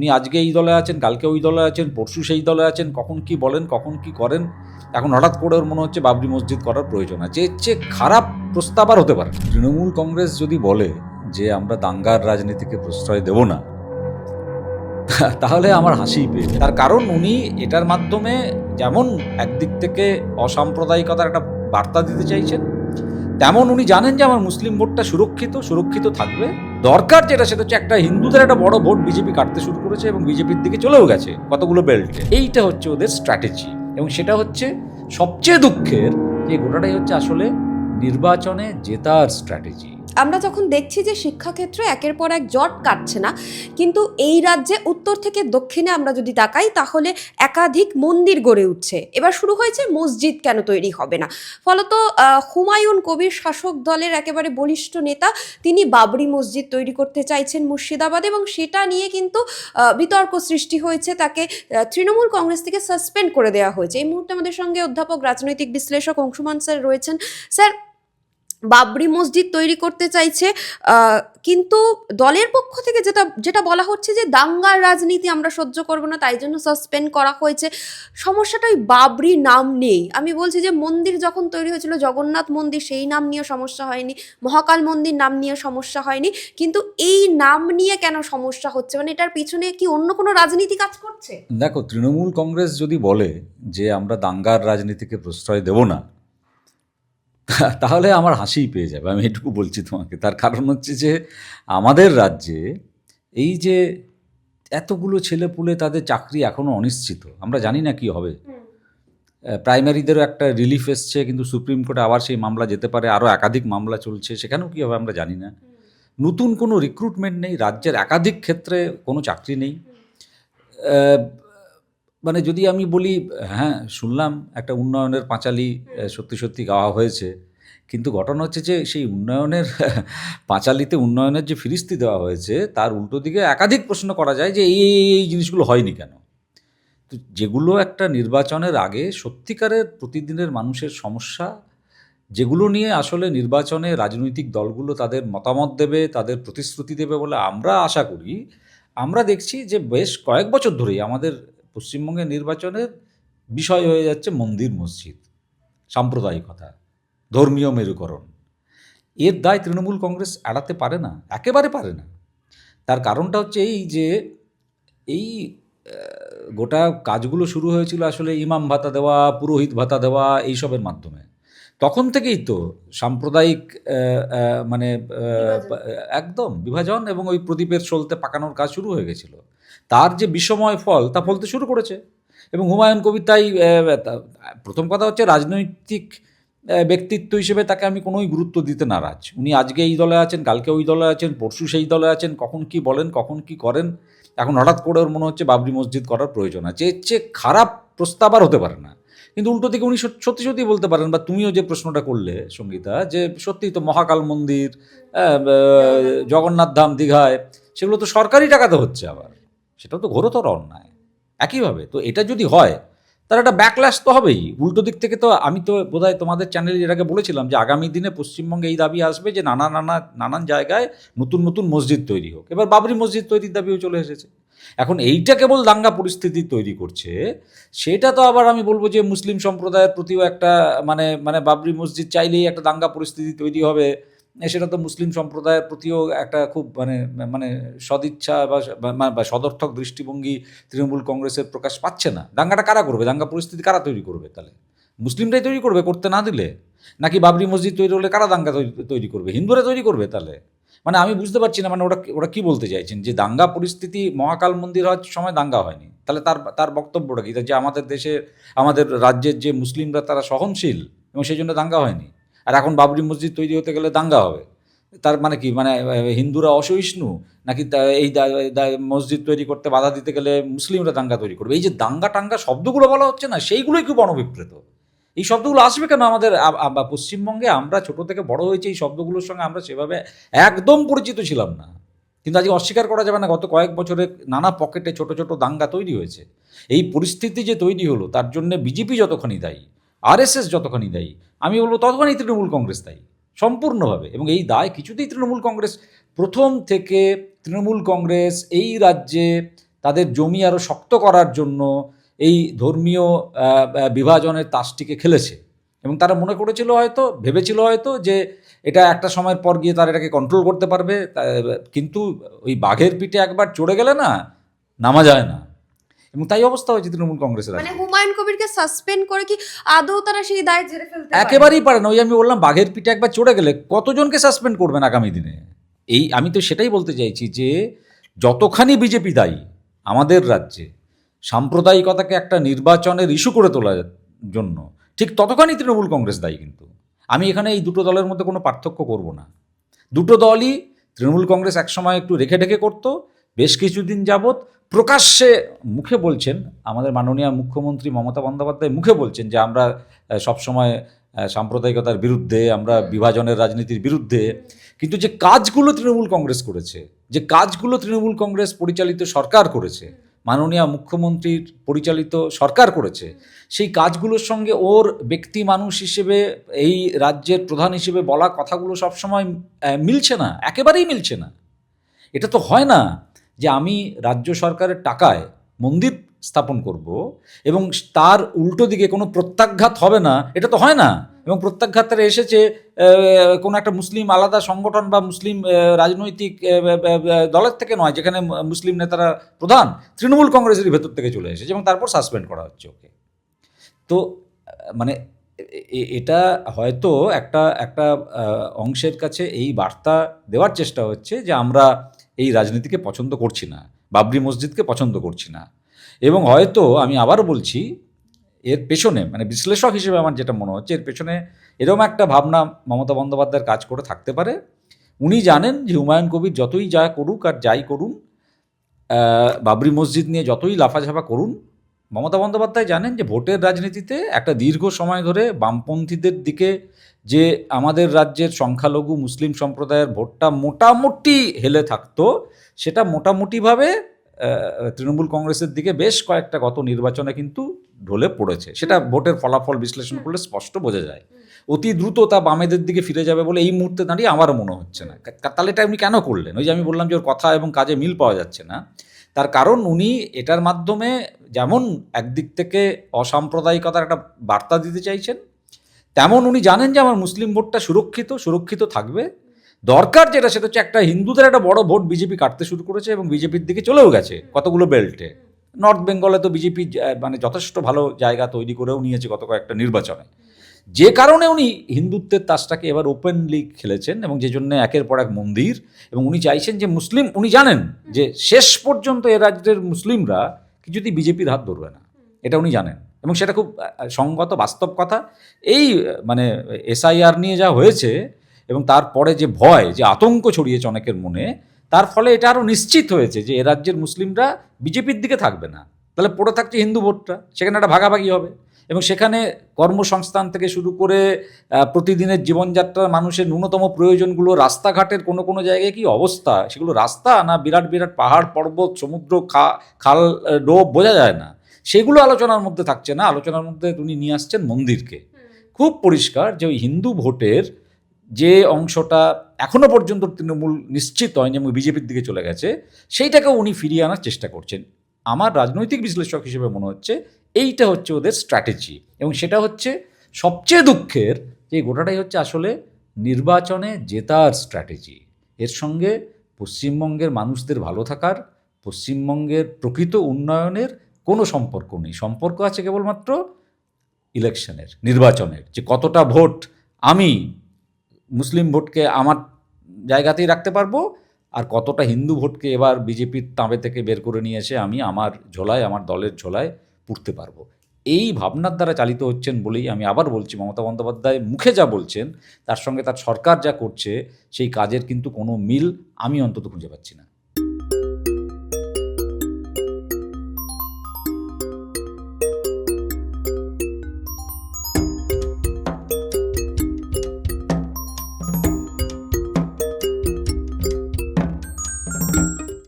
উনি আজকে এই দলে আছেন, কালকে ওই দলে আছেন, পরশু সেই দলে আছেন, কখন কি বলেন, কখন কি করেন, এখন হঠাৎ করে ওর মনে হচ্ছে বাবরি মসজিদ করার প্রয়োজন আছে। এর চেয়ে খারাপ প্রস্তাব আর হতে পারে তৃণমূল কংগ্রেস যদি বলে যে আমরা দাঙ্গার রাজনীতিকে প্রশ্রয় দেব না, তাহলে আমার হাসি পেয়ে তার কারণ উনি এটার মাধ্যমে যেমন একদিক থেকে অসাম্প্রদায়িকতার একটা বার্তা দিতে চাইছেন, তেমন উনি জানেন যে আমার মুসলিম ভোটটা সুরক্ষিত সুরক্ষিত থাকবে। দরকার যেটা, সেটা হচ্ছে একটা হিন্দুদের একটা বড় ভোট বিজেপি কাটতে শুরু করেছে এবং বিজেপির দিকে চলেও গেছে কতগুলো বেল্টে এইটা হচ্ছে ওদের স্ট্র্যাটেজি এবং সেটা হচ্ছে সবচেয়ে দুঃখের যে গোটাটাই হচ্ছে আসলে নির্বাচনে জেতার স্ট্র্যাটেজি আমরা যখন দেখছি যে শিক্ষাক্ষেত্রে একের পর এক জট কাটছে না, কিন্তু এই রাজ্যে উত্তর থেকে দক্ষিণে আমরা যদি তাকাই, তাহলে একাধিক মন্দির গড়ে উঠছে। এবার শুরু হয়েছে মসজিদ কেন তৈরি হবে না? ফলত হুমায়ুন কবির শাসক দলের একেবারে বলিষ্ঠ নেতা, তিনি বাবরি মসজিদ তৈরি করতে চাইছেন মুর্শিদাবাদে এবং সেটা নিয়ে কিন্তু বিতর্ক সৃষ্টি হয়েছে। তাকে তৃণমূল কংগ্রেস থেকে সাসপেন্ড করে দেওয়া হয়েছে। এই মুহূর্তে আমাদের সঙ্গে অধ্যাপক, রাজনৈতিক বিশ্লেষক অংশুমান স্যার রয়েছেন। স্যার বাবরি মসজিদ তৈরি করতে চাইছে কিন্তু দলের পক্ষ থেকে যেটা যেটা বলা হচ্ছে যে দাঙ্গার রাজনীতি আমরা সহ্য করব না, তাই জন্য সাসপেন্ড করা হয়েছে। সমস্যাটা ওই বাবরি নাম নেই। আমি বলছি যে মন্দির যখন তৈরি হয়েছিল, জগন্নাথ মন্দির সেই নাম নিয়ে সমস্যা হয়নি, মহাকাল মন্দির নাম নিয়ে সমস্যা হয়নি, কিন্তু এই নাম নিয়ে কেন সমস্যা হচ্ছে? মানে এটার পিছনে কি অন্য কোনো রাজনীতি কাজ করছে? দেখো, তৃণমূল কংগ্রেস যদি বলে যে আমরা দাঙ্গার রাজনীতিকে প্রশ্রয় দেব না তাহলে আমার হাসিই পেয়ে যাবে আমি এটুকু বলছি তোমাকে। তার কারণ হচ্ছে যে আমাদের রাজ্যে এই যে এতগুলো ছেলেপুলে তাদের চাকরি এখনও অনিশ্চিত আমরা জানি না কি হবে। প্রাইমারিদেরও একটা রিলিফ এসছে কিন্তু সুপ্রিম কোর্টে আবার সেই মামলা যেতে পারে আরও একাধিক মামলা চলছে সেখানেও কী হবে আমরা জানি না। নতুন কোনো রিক্রুটমেন্ট নেই রাজ্যের একাধিক ক্ষেত্রে কোনো চাকরি নেই। মানে যদি আমি বলি হ্যাঁ শুনলাম একটা উন্নয়নের পাঁচালি সত্যি সত্যি গাওয়া হয়েছে। কিন্তু ঘটনা হচ্ছে যে, সেই উন্নয়নের, পাঁচালিতে উন্নয়নের যে ফিরিস্তি দেওয়া হয়েছে, তার উল্টো দিকে একাধিক প্রশ্ন করা যায় যে এই এই জিনিসগুলো হয়নি কেন? তো যেগুলো একটা নির্বাচনের আগে সত্যিকারের প্রতিদিনের মানুষের সমস্যা, যেগুলো নিয়ে আসলে নির্বাচনে রাজনৈতিক দলগুলো তাদের মতামত দেবে, তাদের প্রতিশ্রুতি দেবে বলে আমরা আশা করি, আমরা দেখছি যে বেশ কয়েক বছর ধরেই আমাদের পশ্চিমবঙ্গের নির্বাচনের বিষয় হয়ে যাচ্ছে মন্দির মসজিদ সাম্প্রদায়িকতা ধর্মীয় মেরুকরণ। এর দায় তৃণমূল কংগ্রেস এড়াতে পারে না একেবারে পারে না। তার কারণটা হচ্ছে এই যে এই গোটা কাজগুলো শুরু হয়েছিল আসলে ইমাম ভাতা দেওয়া পুরোহিত ভাতা দেওয়া এইসবের মাধ্যমে। তখন থেকেই তো সাম্প্রদায়িক মানে একদম বিভাজন এবং ওই প্রদীপের সলতে পাকানোর কাজ শুরু হয়ে গেছিল। তার যে বিষময় ফল, তা ফলতে শুরু করেছে। এবং হুমায়ুন কবির তাই প্রথম কথা হচ্ছে রাজনৈতিক ব্যক্তিত্ব হিসেবে তাকে আমি কোনোই গুরুত্ব দিতে নারাজ। উনি আজকে এই দলে আছেন, কালকে ওই দলে আছেন, পরশু সেই দলে আছেন, কখন কি বলেন, কখন কি করেন, এখন হঠাৎ করে ওর মনে হচ্ছে বাবরি মসজিদ করার প্রয়োজন আছে। এর চেয়ে খারাপ প্রস্তাব আর হতে পারে না। কিন্তু উল্টো দিকে উনি সত্যি সত্যি বলতে পারেন, বা তুমিও যে প্রশ্নটা করলে সঙ্গীতা, যে সত্যিই তো মহাকাল মন্দির জগন্নাথ ধাম, দীঘায়, সেগুলো তো সরকারি টাকাতে হচ্ছে আবার। সেটা তো ঘোরতর অন্যায়। একইভাবে তো এটা যদি হয়, তার একটা ব্যাকল্যাশ তো হবেই। উল্টো দিক থেকে তো আমি তো বোধহয় তোমাদের চ্যানেলে আগে বলেছিলাম যে আগামী দিনে পশ্চিমবঙ্গে এই দাবি আসবে যে নানা নানা, নানান জায়গায় নতুন নতুন মসজিদ তৈরি হোক। এবার বাবরি মসজিদ তৈরির দাবিও চলে এসেছে। এখন এইটা কেবল দাঙ্গা পরিস্থিতি তৈরি করছে, সেটা তো আবার আমি বলব যে মুসলিম সম্প্রদায়ের প্রতিও একটা মানে মানে বাবরি মসজিদ চাইলেই একটা দাঙ্গা পরিস্থিতি তৈরি হবে। সেটা তো মুসলিম সম্প্রদায়ের প্রতিও একটা খুব মানে মানে সদিচ্ছা বা সদর্থক দৃষ্টিভঙ্গি তৃণমূল কংগ্রেসের প্রকাশ পাচ্ছে না। দাঙ্গাটা কারা করবে? দাঙ্গা পরিস্থিতি কারা তৈরি করবে তাহলে? মুসলিমরাই তৈরি করবে করতে না দিলে? নাকি বাবরি মসজিদ তৈরি হলে কারা দাঙ্গা তৈরি করবে? হিন্দুরা তৈরি করবে তাহলে? মানে আমি বুঝতে পারছি না মানে ওরা ওরা কী বলতে চাইছেন? যে দাঙ্গা পরিস্থিতি মহাকাল মন্দির হওয়ার সময় দাঙ্গা হয়নি। তাহলে তার তার বক্তব্যটা কি? যে আমাদের দেশে, আমাদের রাজ্যের যে মুসলিমরা তারা সহনশীল এবং সেই জন্য দাঙ্গা হয়নি। আর এখন বাবরি মসজিদ তৈরি হতে গেলে দাঙ্গা হবে। তার মানে কি? মানে হিন্দুরা অসহিষ্ণু? নাকি এই মসজিদ তৈরি করতে বাধা দিতে গেলে মুসলিমরা দাঙ্গা তৈরি করবে? এই যে দাঙ্গা টাঙ্গা শব্দগুলো বলা হচ্ছে না, সেইগুলোই খুব অনভিপ্রেত। এই শব্দগুলো আসবে কেন আমাদের পশ্চিমবঙ্গে? আমরা ছোট থেকে বড় হয়েছে, এই শব্দগুলোর সঙ্গে আমরা সেভাবে একদম পরিচিত ছিলাম না। কিন্তু আজকে অস্বীকার করা যাবে না, গত কয়েক বছরে নানা পকেটে ছোট ছোট দাঙ্গা তৈরি হয়েছে। এই পরিস্থিতি যে তৈরি হলো, তার জন্য বিজেপি যতখানি দায়ী আরএসএস যতখানি দায়ী, আমি বলব ততখানি তৃণমূল কংগ্রেস দায়ী, সম্পূর্ণভাবে। এবং এই দায় কিছুতেই তৃণমূল কংগ্রেস, প্রথম থেকে তৃণমূল কংগ্রেস এই রাজ্যে তাদের জমি আরও শক্ত করার জন্য এই ধর্মীয় বিভাজনের তাসটিকে খেলেছে। এবং তারা মনে করেছিল হয়তো, ভেবেছিল হয়তো যে এটা একটা সময়ের পর গিয়ে তারা এটাকে কন্ট্রোল করতে পারবে কিন্তু ওই বাঘের পিঠে একবার চড়ে গেলে না, নামা যায় না। এবং তাই অবস্থা হয়েছে তৃণমূল কংগ্রেসের মানে। হুমায়ুন কবিরকে সাসপেন্ড করে কি আদৌ তারা সেই দায় ঝেড়ে ফেলতে একেবারেই পারে না। ওই আমি বললাম বাঘের পিঠে একবার চড়ে গেলে কতজনকে সাসপেন্ড করবেন আগামী দিনে? এই আমি তো সেটাই বলতে চাইছি যে যতখানি বিজেপি দায়ী আমাদের রাজ্যে সাম্প্রদায়িকতাকে একটা নির্বাচনের ইস্যু করে তোলার জন্য ঠিক ততখানি তৃণমূল কংগ্রেস দায়ী কিন্তু। আমি এখানে এই দুটো দলের মধ্যে কোনো পার্থক্য করব না। দুটো দলই তৃণমূল কংগ্রেস একসময় একটু রেখে ঢেকে করতো বেশ কিছুদিন যাবৎ প্রকাশ্যে মুখে বলছেন, আমাদের মাননীয় মুখ্যমন্ত্রী মমতা বন্দ্যোপাধ্যায় মুখে বলছেন যে আমরা সবসময় সাম্প্রদায়িকতার বিরুদ্ধে, আমরা বিভাজনের রাজনীতির বিরুদ্ধে, কিন্তু যে কাজগুলো তৃণমূল কংগ্রেস করেছে, যে কাজগুলো তৃণমূল কংগ্রেস পরিচালিত সরকার করেছে, মাননীয় মুখ্যমন্ত্রীর পরিচালিত সরকার করেছে, সেই কাজগুলোর সঙ্গে ওর ব্যক্তি মানুষ হিসেবে, এই রাজ্যের প্রধান হিসেবে বলা কথাগুলো সবসময় মিলছে না, একেবারেই মিলছে না। এটা তো হয় না। যে আমি রাজ্য সরকারের টাকায় মন্দির স্থাপন করব এবং তার উল্টো দিকে কোনো প্রত্যাঘাত হবে না, এটা তো হয় না। এবং প্রত্যাঘাতটা এসেছে কোনো একটা মুসলিম আলাদা সংগঠন বা মুসলিম রাজনৈতিক দলের থেকে নয়, যেখানে মুসলিম নেতারা প্রধান, তৃণমূল কংগ্রেসের ভেতর থেকে চলে এসেছে এবং তারপর সাসপেন্ড করা হচ্ছে ওকে। তো মানে এটা হয়তো একটা একটা অংশের কাছে এই বার্তা দেওয়ার চেষ্টা হচ্ছে যে আমরা এই রাজনীতিকে পছন্দ করছি না, বাবরি মসজিদকে পছন্দ করছি না। এবং হয়তো আমি আবারও বলছি, এর পেছনে মানে বিশ্লেষক হিসেবে আমার যেটা মনে হচ্ছে, এর পেছনে এরকম একটা ভাবনা মমতা বন্দ্যোপাধ্যায়ের কাজ করে থাকতে পারে। উনি জানেন যে হুমায়ুন কবির যতই যা করুক আর যাই করুন বাবরি মসজিদ নিয়ে যতই লাফাঝাফা করুন মমতা বন্দ্যোপাধ্যায় জানেন যে ভোটের রাজনীতিতে একটা দীর্ঘ সময় ধরে বামপন্থীদের দিকে যে আমাদের রাজ্যের সংখ্যালঘু মুসলিম সম্প্রদায়ের ভোটটা মোটামুটি হেলে থাকতো সেটা মোটামুটিভাবে তৃণমূল কংগ্রেসের দিকে বেশ কয়েকটা গত নির্বাচনে কিন্তু ঢলে পড়েছে। সেটা ভোটের ফলাফল বিশ্লেষণ করলে স্পষ্ট বোঝা যায়। অতি দ্রুত তা বামেদের দিকে ফিরে যাবে বলে এই মুহূর্তে দাঁড়িয়ে আমারও মনে হচ্ছে না। তাহলে এটা উনি কেন করলেন? ওই যে আমি বললাম যে ওর কথা এবং কাজে মিল পাওয়া যাচ্ছে না। তার কারণ উনি এটার মাধ্যমে যেমন একদিক থেকে অসাম্প্রদায়িকতার একটা বার্তা দিতে চাইছেন, তেমন উনি জানেন যে আমার মুসলিম ভোটটা সুরক্ষিত সুরক্ষিত থাকবে। দরকার যেটা, সেটা হচ্ছে একটা হিন্দুদের একটা বড় ভোট বিজেপি কাটতে শুরু করেছে এবং বিজেপির দিকে চলেও গেছে কতগুলো বেল্টে। নর্থ বেঙ্গলে তো বিজেপি মানে যথেষ্ট ভালো জায়গা তৈরি করেও নিয়েছে গত কয়েকটা নির্বাচনে। যে কারণে উনি হিন্দুত্বের তাসটাকে এবার ওপেনলি খেলেছেন এবং যে জন্য একের পর এক মন্দির এবং উনি চাইছেন যে মুসলিম উনি জানেন যে শেষ পর্যন্ত এ রাজ্যের মুসলিমরা কিছুতেই বিজেপির হাত ধরবে না। এটা উনি জানেন এবং সেটা খুব সঙ্গত বাস্তব কথা। এই মানে এসআইআর নিয়ে যা হয়েছে এবং তারপরে যে ভয় যে আতঙ্ক ছড়িয়েছে অনেকের মনে তার ফলে এটা আরও নিশ্চিত হয়েছে যে এ রাজ্যের মুসলিমরা বিজেপির দিকে থাকবে না। তাহলে পড়ে থাকছে হিন্দু ভোটটা সেখানে একটা ভাগাভাগি হবে। এবং সেখানে কর্মসংস্থান থেকে শুরু করে প্রতিদিনের জীবনযাত্রার মানুষের ন্যূনতম প্রয়োজনগুলো রাস্তাঘাটের কোনো কোনো জায়গায় কি অবস্থা? সেগুলো রাস্তা না বিরাট বিরাট পাহাড় পর্বত সমুদ্র খা খাল ডোব বোঝা যায় না। সেগুলো আলোচনার মধ্যে থাকছে না। আলোচনার মধ্যে উনি নিয়ে আসছেন মন্দিরকে। খুব পরিষ্কার যে ওই হিন্দু ভোটের যে অংশটা এখনও পর্যন্ত তৃণমূল নিশ্চিত হয়নি এবং বিজেপির দিকে চলে গেছে সেইটাকে উনি ফিরিয়ে আনার চেষ্টা করছেন। আমার রাজনৈতিক বিশ্লেষক হিসেবে মনে হচ্ছে এইটা হচ্ছে ওদের স্ট্র্যাটেজি এবং সেটা হচ্ছে সবচেয়ে দুঃখের যে গোটাটাই হচ্ছে আসলে নির্বাচনে জেতার স্ট্র্যাটেজি এর সঙ্গে পশ্চিমবঙ্গের মানুষদের ভালো থাকার, পশ্চিমবঙ্গের প্রকৃত উন্নয়নের কোনো সম্পর্ক নেই। সম্পর্ক আছে কেবলমাত্র ইলেকশনের, নির্বাচনের। যে কতটা ভোট আমি মুসলিম ভোটকে আমার জায়গাতেই রাখতে পারব আর কতটা হিন্দু ভোটকে এবার বিজেপির তাঁবে থেকে বের করে নিয়ে এসে আমি আমার ঝোলায়, আমার দলের ঝোলায় পুড়তে পারব। এই ভাবনার দ্বারা চালিত হচ্ছেন বলেই আমি আবার বলছি, মমতা বন্দ্যোপাধ্যায় মুখে যা বলছেন, তার সঙ্গে তার সরকার যা করছে, সেই কাজের কিন্তু কোনো মিল আমি অন্তত খুঁজে পাচ্ছি না।